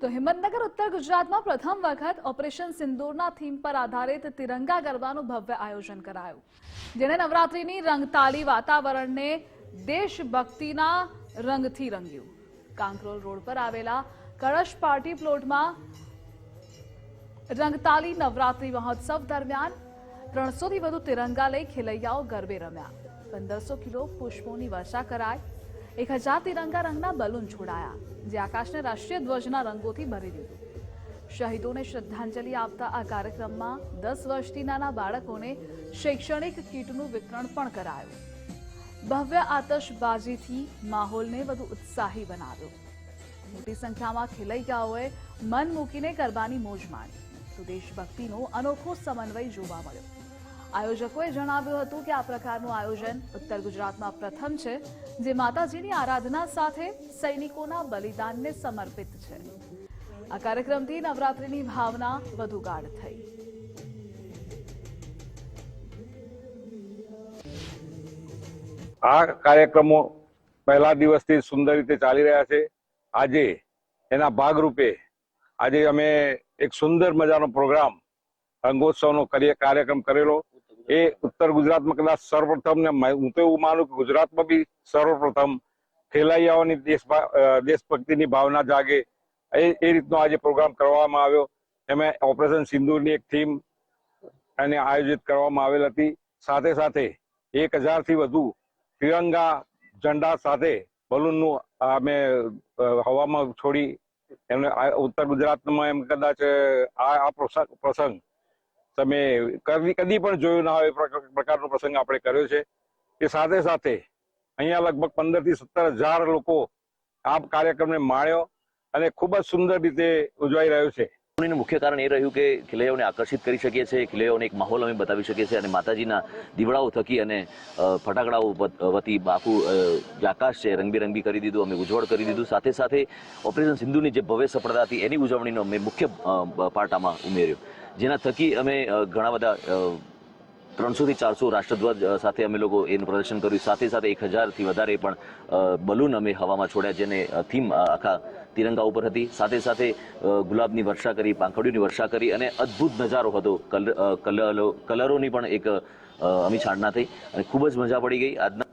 તો હિંમતનગર, ઉત્તર ગુજરાતમાં પ્રથમ વખત ઓપરેશન સિંદૂરના થીમ પર આધારિત તિરંગા ગરબાનું ભવ્ય આયોજન કરાયું. જેણે નવરાત્રીની રંગતાળી વાતાવરણને દેશભક્તિના રંગથી રંગ્યું. કાંકરોલ રોડ પર આવેલા કળશ પાર્ટી પ્લોટમાં રંગતાલી નવરાત્રી મહોત્સવ દરમિયાન ત્રણસોથી વધુ તિરંગા લઈ ખેલૈયાઓ ગરબે રમ્યા. પંદરસો કિલો પુષ્પોની વર્ષા કરાઈ. એક હજાર તિરંગા રંગના બલૂન છોડાયા, જે આકાશને રાષ્ટ્રીય ધ્વજના રંગોથી ભરી દીધું. શહીદોને શ્રદ્ધાંજલિ આપતા આ કાર્યક્રમમાં દસ વર્ષથી નાના બાળકોને શૈક્ષણિક કીટનું વિતરણ પણ કરાયું. ભવ્ય આતશબાજીથી માહોલને વધુ ઉત્સાહી બનાવ્યો. મોટી સંખ્યામાં ખેલૈયાઓએ મન મૂકીને ગરબાની મોજ માણી. તો દેશભક્તિનો અનોખો સમન્વય જોવા મળ્યો. આયોજકોએ જણાવ્યું હતું કે આ પ્રકારનું આયોજન ઉત્તર ગુજરાતમાં પ્રથમ છે, જે માતાજીની આરાધના સાથે સૈનિકોના બલિદાનને સમર્પિત છે. આ કાર્યક્રમથી નવરાત્રિની ભાવના વધુ ગાઢ થઈ. આ કાર્યક્રમો પહેલા દિવસથી સુંદર રીતે ચાલી રહ્યા છે. આજે એના ભાગરૂપે આજે અમે એક સુંદર મજાનો પ્રોગ્રામ રંગોત્સવનો કાર્યક્રમ કરેલો. એ ઉત્તર ગુજરાતમાં કદાચ સર્વપ્રથમ ને હું તો એવું માનું કે ગુજરાતમાં બી સર્વપ્રથમ ખેલૈયાઓની દેશ દેશભક્તિની ભાવના જાગે. એ એ રીતનો આજે પ્રોગ્રામ કરવામાં આવ્યો. એમાં ઓપરેશન સિંદુરની એક થીમ એને આયોજિત કરવામાં આવેલ હતી. સાથે સાથે એક હજારથી વધુ તિરંગા ઝંડા સાથે બલૂનનું અમે હવામાં છોડી એમને ઉત્તર ગુજરાતમાં એમ કદાચ આ પ્રસંગ તમે કદી પણ જોયું ના હોય પ્રકારનો પ્રસંગ આપણે કર્યો છે. એ સાથે સાથે અહીંયા લગભગ પંદરથી સત્તર હજાર લોકો આ કાર્યક્રમને માણ્યો અને ખૂબ જ સુંદર રીતે ઉજવાઈ રહ્યો છે. ઉજવણીનું મુખ્ય કારણ એ રહ્યું કે ખેલૈયાઓને આકર્ષિત કરી શકીએ છીએ ખેલૈયાઓને એક માહોલ અમે બતાવી શકીએ છીએ અને માતાજીના દીવડાઓ થકી અને ફટાકડાઓ વતી આખું આકાશ છે રંગબેરંગી કરી દીધું, અમે ઉજવળ કરી દીધું. સાથે સાથે ઓપરેશન સિંધુની જે ભવ્ય સફળતા હતી એની ઉજવણીનો અમે મુખ્ય પાટામાં ઉમેર્યો. જેના થકી અમે ઘણા બધા ત્રણસોથી ચારસો રાષ્ટ્રધ્વજ સાથે અમે લોકો એનું પ્રદર્શન કર્યું. સાથે સાથે એક હજારથી વધારે પણ બલૂન અમે હવામાં છોડ્યા જેને થીમ આખા તિરંગા ઉપર હતી. સાથે સાથે ગુલાબની વર્ષા કરી, પાંખડીઓની વર્ષા કરી અને અદ્ભુત નજારો હતો. કલર કલરોની પણ એક અમી છાંટના થઈ અને ખૂબ જ મજા પડી ગઈ. આજના